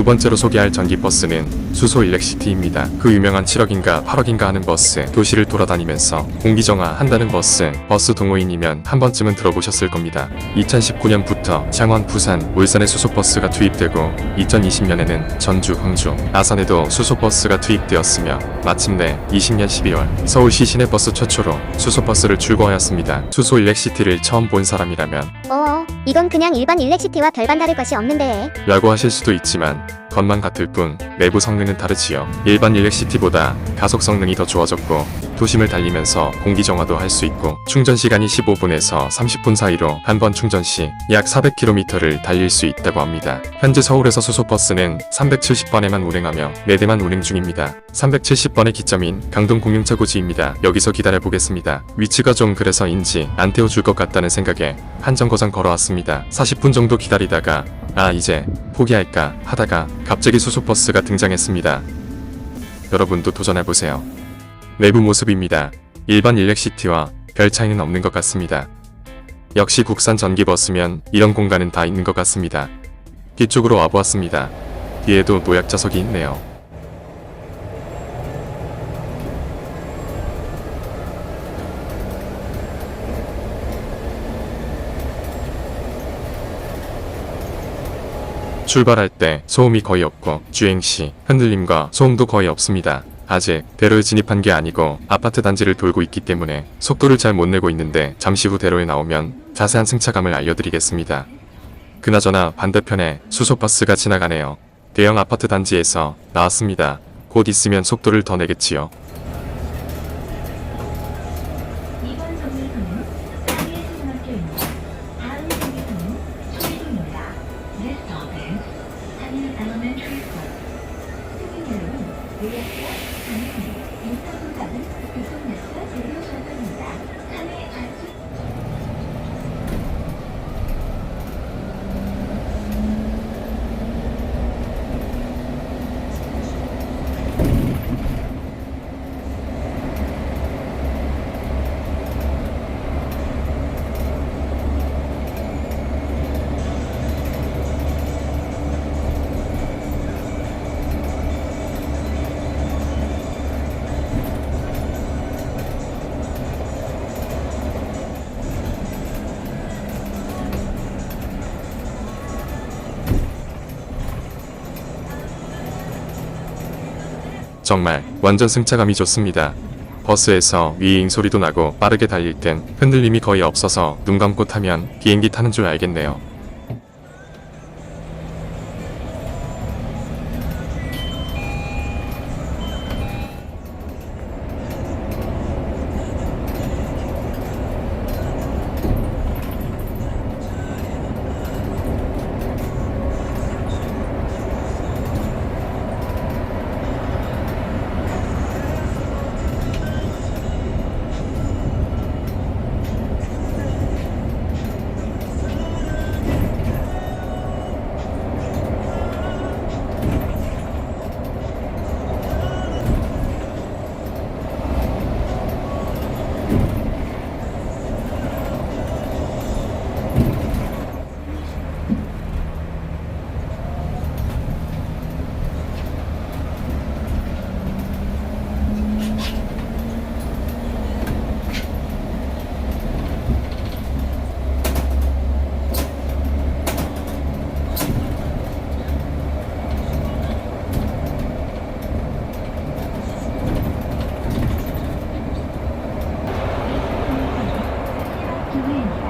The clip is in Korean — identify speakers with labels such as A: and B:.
A: 두 번째로 소개할 전기버스는 수소 일렉시티입니다. 그 유명한 7억인가 8억인가 하는 버스, 도시를 돌아다니면서 공기정화 한다는 버스, 버스 동호인이면 한 번쯤은 들어보셨을 겁니다. 2019년부터 창원, 부산, 울산에 수소버스가 투입되고 2020년에는 전주, 광주, 아산에도 수소버스가 투입되었으며 마침내 20년 12월 서울시 시내버스 최초로 수소버스를 출고하였습니다. 수소 일렉시티를 처음 본 사람이라면
B: 어, 이건 그냥 일반 일렉시티와 별반 다를 것이 없는데.
A: 라고 하실 수도 있지만 겉만 같을 뿐 내부 성능은 다르지요. 일반 일렉시티보다 가속 성능이 더 좋아졌고 도심을 달리면서 공기 정화도 할 수 있고 충전 시간이 15분에서 30분 사이로 한 번 충전 시 약 400km를 달릴 수 있다고 합니다. 현재 서울에서 수소버스는 370번에만 운행하며 4대만 운행 중입니다. 370번의 기점인 강동 공용차고지입니다. 여기서 기다려 보겠습니다. 위치가 좀 그래서인지 안 태워줄 것 같다는 생각에 한정거장 걸어왔습니다. 40분 정도 기다리다가 아 이제 포기할까 하다가 갑자기 수소버스가 등장했습니다. 여러분도 도전해보세요. 내부 모습입니다. 일반 일렉시티와 별 차이는 없는 것 같습니다. 역시 국산 전기버스면 이런 공간은 다 있는 것 같습니다. 뒤쪽으로 와보았습니다. 뒤에도 노약자석이 있네요. 출발할 때 소음이 거의 없고 주행 시 흔들림과 소음도 거의 없습니다. 아직 대로에 진입한 게 아니고 아파트 단지를 돌고 있기 때문에 속도를 잘 못 내고 있는데 잠시 후 대로에 나오면 자세한 승차감을 알려드리겠습니다. 그나저나 반대편에 수소버스가 지나가네요. 대형 아파트 단지에서 나왔습니다. 곧 있으면 속도를 더 내겠지요. 정말 완전 승차감이 좋습니다. 버스에서 위잉 소리도 나고 빠르게 달릴 땐 흔들림이 거의 없어서 눈 감고 타면 비행기 타는 줄 알겠네요. Really.